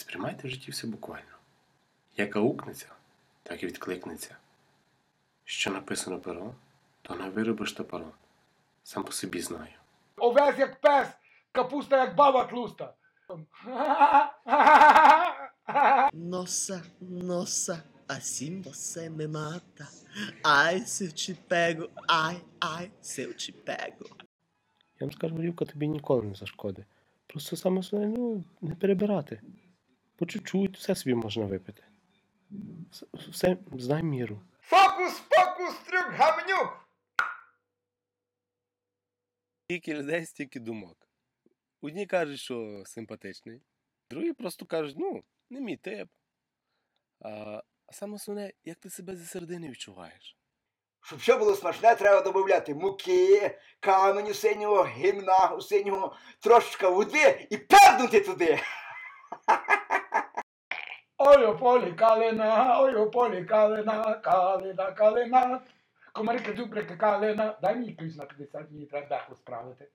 сприймайте в житті все буквально. Як аукнеться, так і відкликнеться. Що написано пером, то не виробиш топором. Сам по собі знаю. Овес як пес, капуста як баба тлуста. Nossa, nossa, assim você me mata. Ai, se eu te pego, ai, ai, se eu te pego. Я вам скажу, горілка тобі ніколи не зашкодить. Просто саме основне, ну, не перебирати. По чуть-чуть, все собі можна випити. Все, знай міру. Фокус, фокус, трюк, гамнюк. Скільки людей, стільки думок. Одні кажуть, що симпатичний, другі просто кажуть, ну, не мій тип. А, а саме основне, як ти себе зі середини відчуваєш. Щоб все було смачне, треба додати муки, каменю синього, гімна синього, трошечка води і пернути туди. Ой, calena. полі калина, калина, калина. Комарики, дубрики, калина. Дай мені ключ на 50 днів, треба дехо справити.